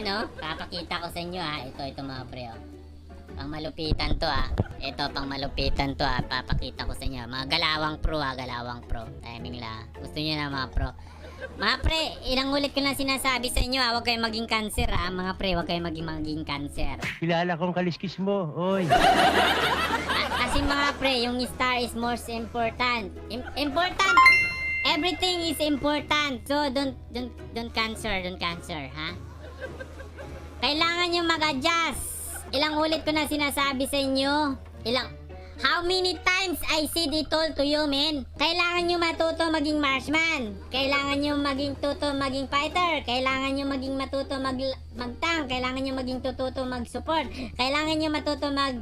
Ayan o, papakita ko sa inyo ha. Ito, ito mga pre oh. Pang malupitan to ah. Ito, pang malupitan to ah. Papakita ko sa inyo. Mga galawang pro ah, galawang pro. Timing lang. Gusto niyo na mga pro. Mga pre, ilang ulit ko na sinasabi sa inyo ah, huwag kayong maging cancer ah. Mga pre, huwag kayong maging maging cancer. Kilala kong kaliskis mo, oy. Ah, kasi mga pre, yung star is most important. Im- important! Everything is important. So, don't, don't, don't cancer, don't cancer, ha? Kailangan nyo mag-adjust. Ilang ulit ko na sinasabi sa inyo. Ilang, How many times I said it all to you, men? Kailangan nyo matuto maging marksman. Kailangan nyo maging tuto maging fighter. Kailangan nyo maging matuto mag mag-tank. Kailangan nyo maging tututo mag-support. Kailangan nyo matuto mag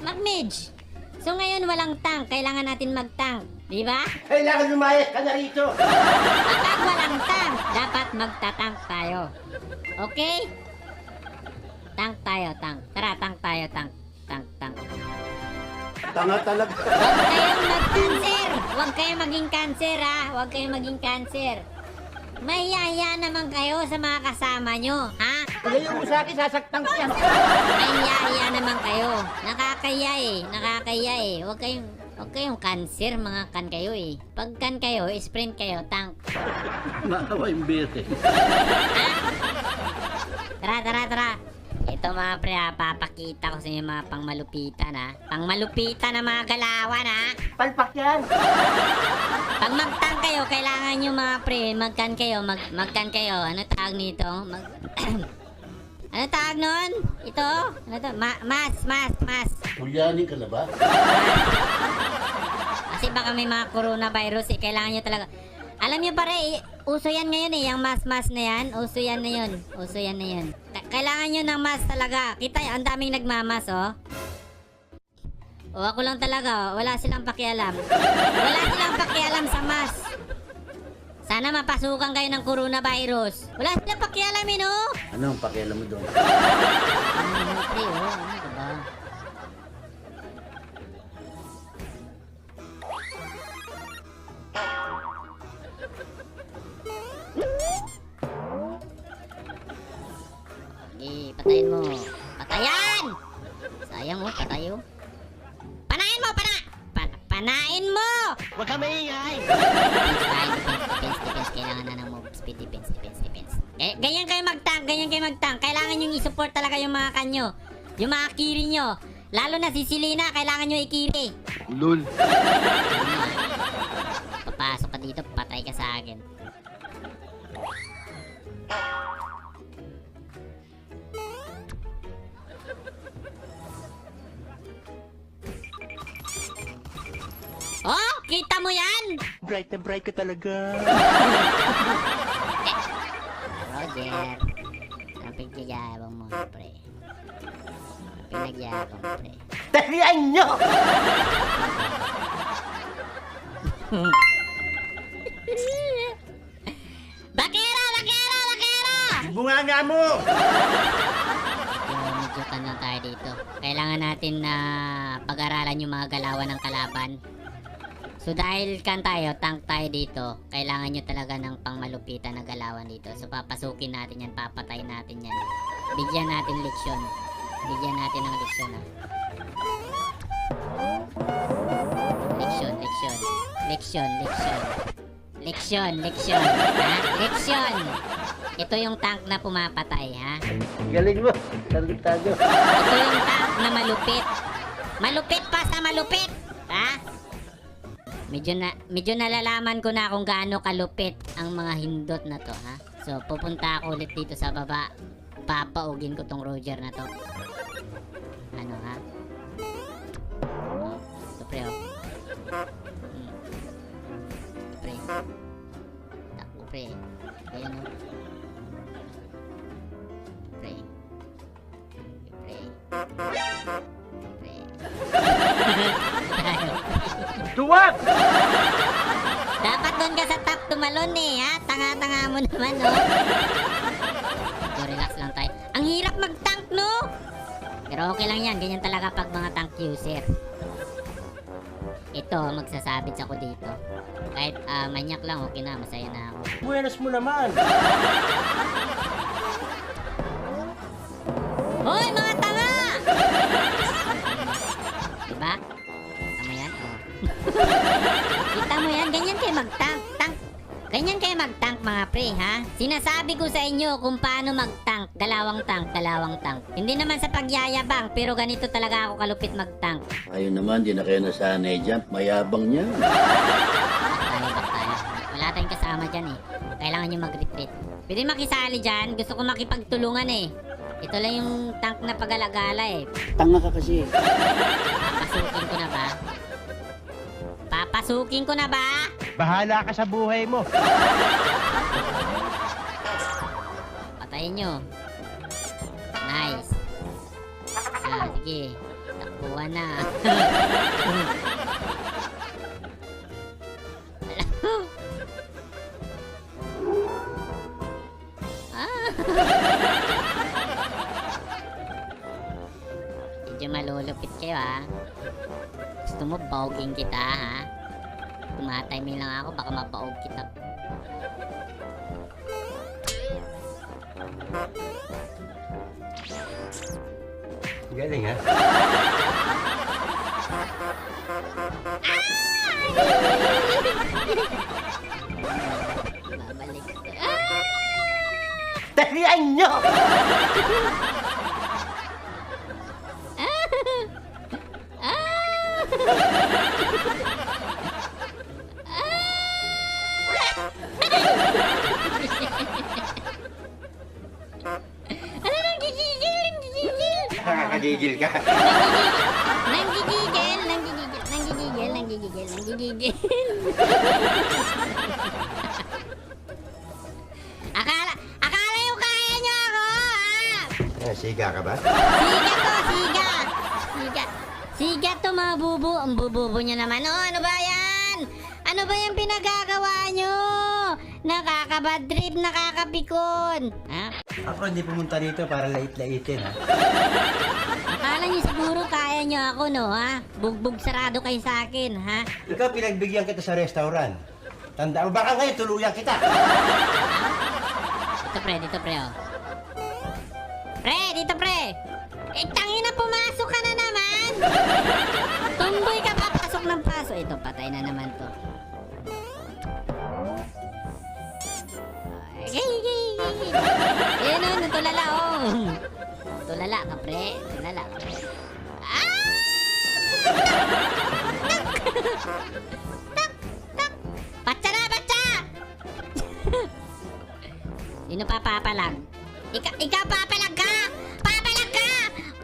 mag-mage. So ngayon walang tank, kailangan natin mag-tank. Di ba? Kailangan lumayas ka na rito. Kapag walang tank, dapat magta-tank tayo. Okay? Tank tayo, tank. Tara, tank tayo, tank. Tank, tank. Tanga talaga. Huwag kayong mag-cancer! Huwag kayong maging cancer, ha? Huwag kayong maging cancer. Mayaya naman kayo sa mga kasama nyo, ha? Pagayo mo sa akin, sasaktan ko yan. Mayaya naman kayo. Nakakaya eh. Nakakaya eh. Huwag kayong, huwag kayong cancer, mga kan kayo eh. Pag kan kayo, sprint kayo, tank. Maawa yung bete. Tara, tara, tara. Ito mga pre ha, papakita ko sa inyo mga pangmalupitan ha. Pangmalupitan na mga galawan ha. Palpak yan. Pag mag-tank kayo, kailangan nyo mga pre, mag-can kayo, mag mag-can kayo. Ano tawag nito? Mag... ano tawag nun? Ito? Ano to? Ma- mas, mas, mas. Tulyanin ka na ba? Kasi baka may mga coronavirus eh, kailangan nyo talaga. Alam nyo pare, eh, uso yan ngayon eh, yung mas-mas na yan. Uso yan na yun. Uso yan na yun. Ka- Kailangan nyo ng mas talaga. Kita, ang daming nagmamas oh. O ako lang talaga, oh. wala silang pakialam. Wala silang pakialam sa mas. Sana mapasukan kayo ng coronavirus. Wala silang pakialam eh, no? Ano ang pakialam mo doon? Ano, pre, Eh, ganyan kayo mag-tank, ganyan kayo mag-tank. Kailangan nyo i-support talaga yung mga kanyo. Yung mga kiri nyo. Lalo na si Silina, kailangan nyo i-kiri. Lul. Papasok ka dito, patay ka sa akin. Oh, kita mo yan? Bright na bright ka talaga. Roger. Ang pinagyayabang mo, pre. Ang pinagyayabang, pre. Talian nyo! Bakero! Bakero! Bakero! Bunga nga mo! Medyo, medyo kan lang tayo dito. Kailangan natin na pag-aralan yung mga galawan ng kalaban. So dahil kan tayo, tank tayo dito, kailangan nyo talaga ng pangmalupitan na galawan dito. So papasukin natin yan, papatay natin yan. Bigyan natin leksyon. Bigyan natin ng leksyon ha. Leksyon, leksyon. Leksyon, leksyon. Leksyon, leksyon. Ha? Leksyon! Ito yung tank na pumapatay, ha? Galing mo. Targetado. Ito yung tank na malupit. Malupit pa sa malupit. Medyo na medyo nalalaman ko na kung gaano kalupit ang mga hindot na to, ha? So, pupunta ako ulit dito sa baba. Papaugin ko tong Roger na to. Ano, ha? Oh, ito pre, oh. Hmm. Pre. Takbo, pre. Ayan, oh. Pre. Pre. Pre. Duwag! Tumalon eh, ha? Tanga-tanga mo naman, no? Medyo relax lang tayo. Ang hirap mag-tank, no? Pero okay lang yan. Ganyan talaga pag mga tank user. Ito, magsasabit ako dito. Kahit ah, manyak lang, okay na. Masaya na ako. Buenas mo naman. pre, ha? Sinasabi ko sa inyo kung paano mag-tank. Dalawang tank, dalawang tank. Hindi naman sa pagyayabang, pero ganito talaga ako kalupit mag-tank. Ayun naman, di na kayo nasanay dyan. Mayabang niya. Wala tayong kasama dyan eh. Kailangan nyo mag-retreat. Pwede makisali dyan. Gusto ko makipagtulungan eh. Ito lang yung tank na pagalagala eh. Tanga ka kasi. Papasukin ko na ba? Papasukin ko na ba? Bahala ka sa buhay mo. Patayin nyo. Nice. Ah, sige. Takbuhan na. Medyo malulupit kayo ha. Gusto mo bawging kita ha? Tumatime lang ako baka mabaog kita. Galing ha? Dalian nyo! ka. Nang gigigil? Nang gigigil? Nang gigigil? Nang gigigil? Nang gigigil? akala, akala yung kaya niyo ako, ah! Eh, siga ka ba? Siga to, siga! Siga. Siga to, mga bubo. Ang bububo niya naman. Oh, ano ba yan? Ano ba yung pinagagawa niyo? Nakakabad trip, nakakapikon. Ha? Ako hindi pumunta dito para lait-laitin ha. Akala niyo siguro kaya niyo ako, no, ha? Bugbog sarado kayo sa akin, ha? Ikaw pinagbigyan kita sa restaurant. Tanda mo, baka ngayon tuluyan kita. Dito, pre, dito, pre, oh. Pre, dito, pre! Eh, tangina, pumasok ka na naman! Tumboy ka pa, pasok ng pasok. Ito, patay na naman to. Gay, gay, gay. Yan, oh, natulala, oh. Tulala ka, pre. Tulala ka, pre. Batsa na, batsa! Sino pa papalag? Ika ikaw papalag ka! Papalag ka!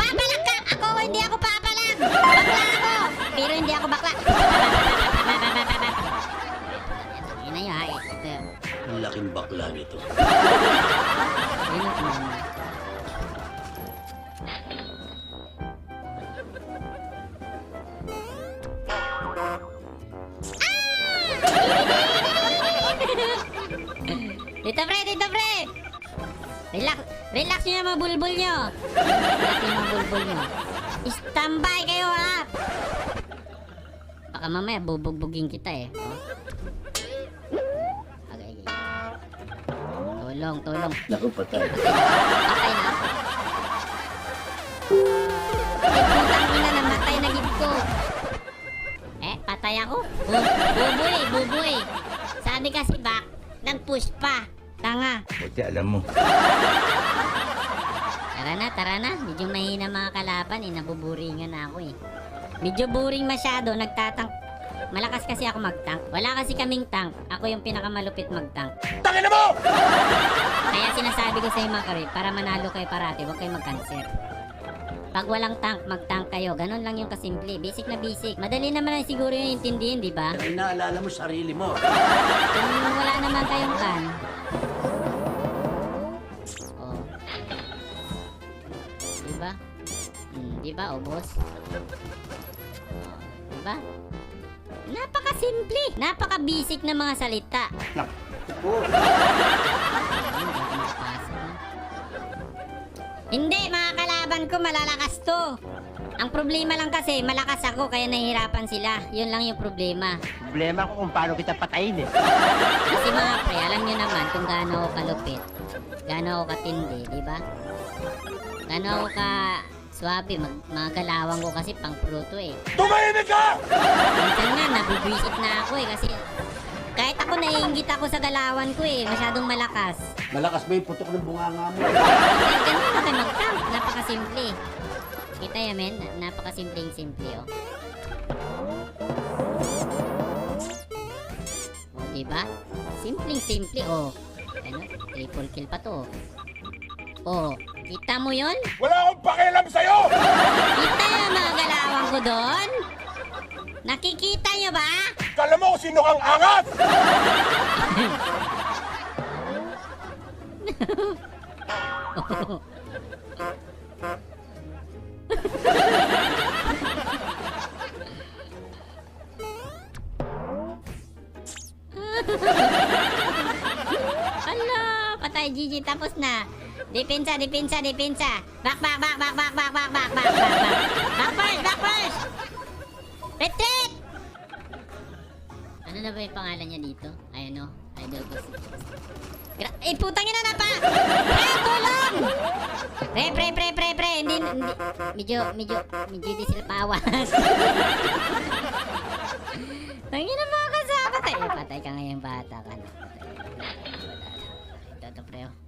Papalag ka! Ako, hindi ako papalag! Bakla ako! Pero hindi ako bakla. Yun na yun, ha? Ito. Laking bakla nito. Dito pre, dito pre! Relax, relax nyo mga bulbul nyo. Relax yung mga bulbul nyo. Standby kayo ha! Baka mamaya bubugbugin kita eh. Oh. Okay. Tulong, tulong. Naku, patay. Patay na ako. Ay, namatay na gid ko. Eh, patay ako. Bu buboy, buboy. Sabi kasi bak, nag-push pa. Tanga. Buti alam mo. Tara na, tara na. Medyo mahina mga kalaban eh. Nabuburingan na ako eh. Medyo boring masyado. Nagtatank. Malakas kasi ako mag-tank. Wala kasi kaming tank. Ako yung pinakamalupit mag-tank. Tangin mo! Kaya sinasabi ko sa inyo mga karit, para manalo kayo parati, huwag kayo mag-cancer. Pag walang tank, mag-tank kayo. Ganon lang yung kasimple. Basic na basic. Madali naman na siguro yung intindihin, di ba? Ay, naalala mo sarili mo. Kung wala naman kayong kan. Ba, oh, boss? Oh, di ba? Napaka-simple. Napaka-basic na mga salita. Hindi, mga kalaban ko, malalakas to. Ang problema lang kasi, malakas ako, kaya nahihirapan sila. Yun lang yung problema. Problema ko kung paano kita patayin eh. Kasi mga pre, alam nyo naman kung gaano ako kalupit. Gaano ako katindi, di ba? Gaano ako ka swabe, mag mga galawan ko kasi pang pruto eh. Tumahimik ka! Minsan nga, nabibwisit na ako eh kasi Kahit ako naiingit ako sa galawan ko eh. Masyadong malakas. Malakas ba yung putok ng bunganga mo? Kaya ganun na kayo mag-tank. Napakasimple. Kita yan, men? Na- Napakasimpleng simple, oh. Oh, diba? Simpleng simple, oh. Ano? Triple kill pa to. Oh, kita mo yon? Wala akong pakialam sa'yo! Kita yung mga galawan ko doon? Nakikita nyo ba? Kala mo kung sino kang angat! Ala, patay GG tapos na. Depensa, depensa, depensa. Back, back, back, back, back, back, back, back, back, back, back. Back first, back first. Retreat! Ano na ba yung pangalan niya dito? Ayun o, idol ko. Gra- eh, putang ina na pa! Pre, tulong! Pre, pre, pre, pre, pre, hindi, hindi, medyo, medyo, medyo di sila pawas. Tangina mo ako sa patay. Patay ka ngayon bata ka na. Ito, ito, pre.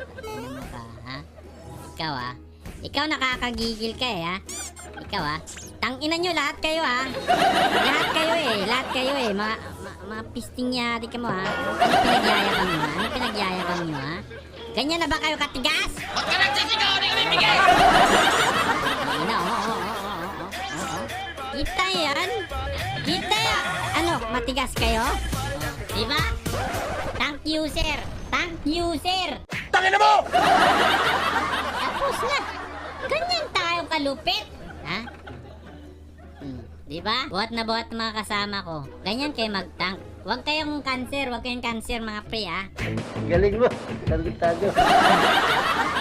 Tangina mo ka, ha? Ikaw, ha? Ikaw nakakagigil ka eh, ha? Ikaw, ha? Tanginan nyo lahat kayo, ha? Lahat kayo eh, lahat kayo eh. Mga, mga, mga pisting yari ka mo, ha? Ano pinagyayabang nyo, ha? Ano pinagyayabang nyo, ha? Ganyan na ba kayo katigas? Huwag ka nagsisigaw, hindi ko bibigay! Ina, oo, oo, oo, oo, oo. Kita yan? Kita yan? Ano, matigas kayo? Di ba? Tank user! Tank user! Tangina mo! Tapos na! Ganyan tayo kalupit! Ha? Hmm. Di ba? Buhat na buhat mga kasama ko. Ganyan kayo mag-tank. Huwag kayong cancer, huwag kayong cancer mga pre ha. Galing mo. Targetado.